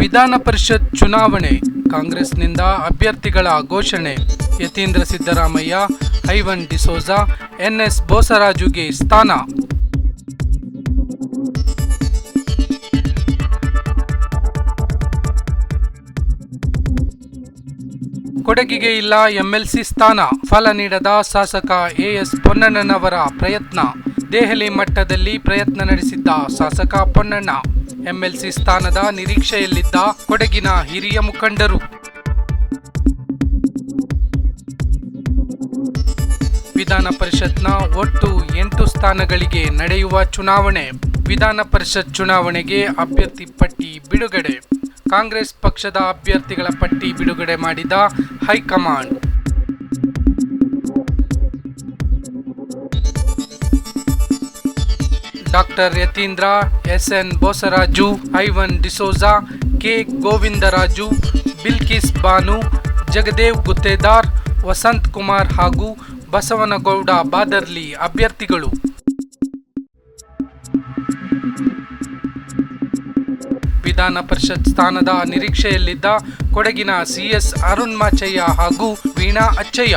ವಿಧಾನ ಪರಿಷತ್ ಚುನಾವಣೆ, ಕಾಂಗ್ರೆಸ್ನಿಂದ ಅಭ್ಯರ್ಥಿಗಳ ಘೋಷಣೆ, ಯತೀಂದ್ರ ಸಿದ್ದರಾಮಯ್ಯ, ಐವನ್ ಡಿಸೋಜಾ, ಎನ್ಎಸ್ ಬೋಸರಾಜುಗೆ ಸ್ಥಾನ. ಕೊಡಗಿಗೆ ಇಲ್ಲ ಎಂಎಲ್ಸಿ ಸ್ಥಾನ, ಫಲ ನೀಡದ ಶಾಸಕ ಎಎಸ್ ಪೊನ್ನಣ್ಣನವರ ಪ್ರಯತ್ನ, ದೆಹಲಿ ಮಟ್ಟದಲ್ಲಿ ಪ್ರಯತ್ನ ನಡೆಸಿದ್ದ ಶಾಸಕ ಪೊನ್ನಣ್ಣ. ಎಂಎಲ್ಸಿ ಸ್ಥಾನದ ನಿರೀಕ್ಷೆಯಲ್ಲಿದ್ದ ಕೊಡಗಿನ ಹಿರಿಯ ಮುಖಂಡರು. ವಿಧಾನ ಪರಿಷತ್ನ ಒಟ್ಟು ಎಂಟು ಸ್ಥಾನಗಳಿಗೆ ನಡೆಯುವ ಚುನಾವಣೆ, ವಿಧಾನ ಪರಿಷತ್ ಚುನಾವಣೆಗೆ ಅಭ್ಯರ್ಥಿ ಪಟ್ಟಿ ಬಿಡುಗಡೆ. ಕಾಂಗ್ರೆಸ್ ಪಕ್ಷದ ಅಭ್ಯರ್ಥಿಗಳ ಪಟ್ಟಿ ಬಿಡುಗಡೆ ಮಾಡಿದ high command. Doctor Yathindra S N Bosaraju, Ivan D'Souza, K Govindaraju, Bilkis Banu, Jagadev Guttedar, Vasanth Kumar ಹಾಗೂ ಬಸವನಗೌಡ ಬಾದರ್ಲಿ ಅಭ್ಯರ್ಥಿಗಳು. ವಿಧಾನ ಪರಿಷತ್ ಸ್ಥಾನದ ನಿರೀಕ್ಷೆಯಲ್ಲಿದ್ದ ಕೊಡಗಿನ ಸಿಎಸ್ ಅರುಣ್ ಮಾಚಯ್ಯ ಹಾಗೂ ವೀಣಾ ಅಚ್ಚಯ್ಯ.